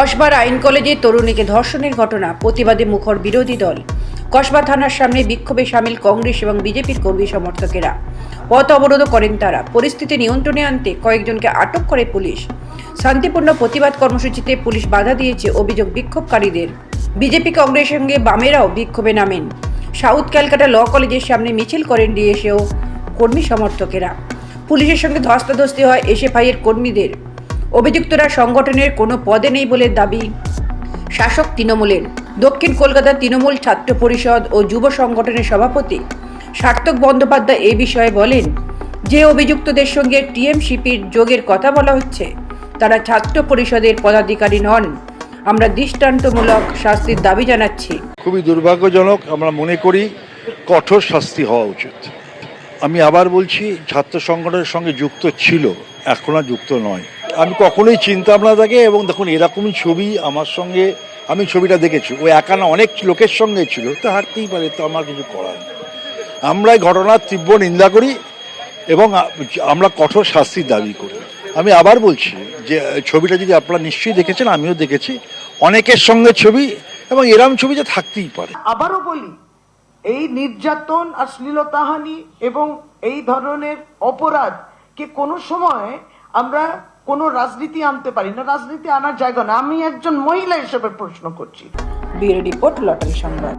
কসবার আইন কলেজে তরুণীকে ধর্ষণের ঘটনা, প্রতিবাদে মুখর বিরোধী দল। কসবা থানার সামনে বিক্ষোভে সামিল কংগ্রেস এবং বিজেপির কর্মী সমর্থকেরা। পথ অবরোধ করেন তারা। পরিস্থিতি নিয়ন্ত্রণে আনতে কয়েকজনকে আটক করে পুলিশ। শান্তিপূর্ণ প্রতিবাদ কর্মসূচিতে পুলিশ বাধা দিয়েছে অভিযোগ বিক্ষোভকারীদের। বিজেপি কংগ্রেসের সঙ্গে বামেরাও বিক্ষোভে নামেন। সাউথ ক্যালকাটা ল কলেজের সামনে মিছিল করেন ডিএসএ কর্মী সমর্থকেরা। পুলিশের সঙ্গে ধস্তাধস্তি হয় এসএফআইয়ের কর্মীদের। অভিযুক্তরা সংগঠনের কোনো পদে নেই বলে দাবি। শাসক তৃণমূলের। দক্ষিণ কলকাতা তৃণমূল ছাত্র পরিষদ ও যুব সংগঠনের সভাপতি সার্থক বন্দ্যোপাধ্যায় এই বিষয়ে বলেন, যে অভিযুক্তদের সঙ্গে টিএমসিপির যোগের কথা বলা হচ্ছে, তারা ছাত্র পরিষদের পদাধিকারী নন। আমরা দৃষ্টান্তমূলক শাস্তির দাবি জানাচ্ছি। খুবই দুর্ভাগ্যজনক আমরা মনে করি কঠোর শাস্তি হওয়া উচিত। আমি আবার বলছি, ছাত্র সংগঠনের সঙ্গে যুক্ত ছিল, এখন আর যুক্ত নয়। আমি কখনোই চিন্তা ভাবনা থাকে এবং দেখুন, এরকম ছবি আমার সঙ্গে, আমি ছবিটা দেখেছি। ও একা না, অনেক লোকের সঙ্গে ছিল, তা হারতেই পারে, তো আমার কিছু করার নেই। আমরা এই ঘটনার তীব্র নিন্দা করি, এবং আমরা কঠোর শাস্তির দাবি করি। আমি আবার বলছি যে, ছবিটা যদি আপনারা নিশ্চয়ই দেখেছেন, আমিও দেখেছি। অনেকের সঙ্গে ছবি, এবং এরম ছবি যে থাকতেই পারে। আবারও বলি, এই নির্যাতন আর শ্লীলতাহানি এবং এই ধরনের অপরাধ কে কোনো সময় আমরা কোনো রাজনীতি আনতে পারি না, রাজনীতি আনার জায়গা না। আমি একজন মহিলা হিসেবে প্রশ্ন করছি। ব্যুরো রিপোর্ট, লটারি সংবাদ।